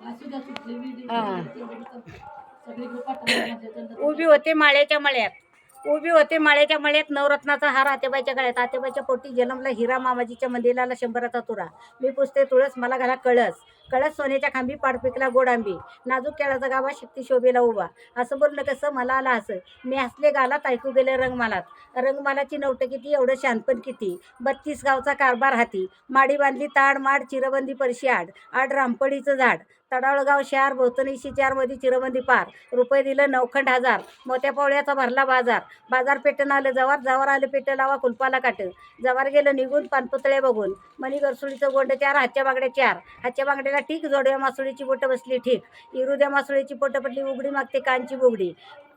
हा. उभी होते माळ्याच्या मळ्यात. उभी होते माळ्याच्या मळ्यात नवरत्नाचा हार आतेबाईच्या गळ्यात. आतेबाईच्या पोटी जन्मला हिरा मामाजीच्या मंदिराला शंभराचा तुरा. मी पुसते तुळस मला घाला कळस. कळस सोन्याच्या खांबी पाडपिकला गोडांबी नाजूक केळाचा गावा शक्ती शोभेला उभा. असं बोललं कसं? मला आला असं मी हसले गालात ऐकू गेले रंगमालात. रंगमालाची नवटं किती एवढं शानपण किती? बत्तीस गावचा कारभार हाती. माडी बांधली ताड माड चिरबंदी परशी आड. आड रामपडीचं झाड. तडाळगाव शहर भोवतणीशी चारमध्ये चिरबंदी पार. रुपये दिलं नवखंड हजार. मोत्या पावळ्याचा भरला बाजार. बाजार पेटन आलं जवार. जवार आलं पेटं लावा कुलपाला काट. जवार गेलं निघून पानपुतळे बघून. मणी गरसुळीचं गोंड चार हातच्या बांगड्या चार. हातच्या बांगड्याला ठीक जोडव्या मासुळीची बोटं बसली ठीक. इरुद्या मासुळीची पोटं पडली उघडी मागते कांची बोगडी.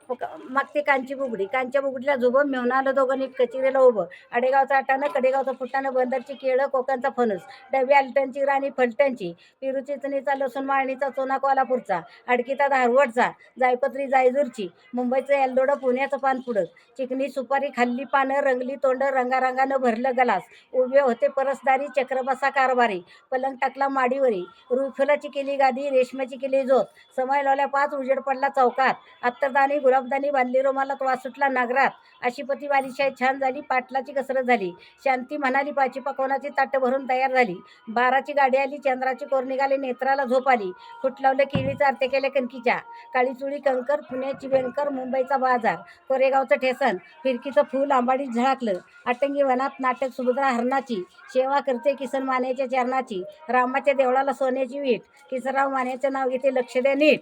मागते कांची बुगडी कांच्या बुगडीला झुबं मेहून आलं दोघं नीट कचिरेला उभं. अडेगावचा आटानं कडेगावचं फुटानं बंदरची केळं कोकणचा फणस. डबी आलटणची राणी फलटणची पिरू चिचणीचा लसूण माळणीचा चोना कोल्हापूरचा. अडकीचा धारवडचा. जायपत्री जायजूरची. मुंबईचं एलदोडं पुण्याचं पानपुडक चिकनी सुपारी खाल्ली पानं रंगली तोंड रंगारंगानं भरलं गलास. उभे होते परसदारी चक्रबसा कारभारी. पलंग टाकला माडीवरी. रुफलाची केली गादी रेशमाची केली जोत. समय लावल्या पाच उजेड पडला चौकात. अत्तरदानी गुलाबदानी बांधली रोमाला तो सुटला नागरात. अशी पती बालिशाही छान झाली पाटलाची कसरत झाली. शांती म्हणाली पाची पकवनाची ताटं भरून तयार झाली. बाराची गाडी आली चंद्राची कोर निघाली नेत्राला झोप आली. फुट लावलं केळीचा अर्थ केल्या कणकीच्या. काळी चुळी कंकर पुण्याची व्यंकर मुंबईचा बाजार. कोरेगावचं ठेसन. फिरकीचं फूल आंबाडीत झळकलं. अटंगी वनात नाटक सुभद्रा हरणाची. सेवा करते किसन मानेच्या चरणाची. रामाच्या देवळाला सोन्याची वीट. किसनराव मानेचं नाव घेते लक्ष द्या नीट.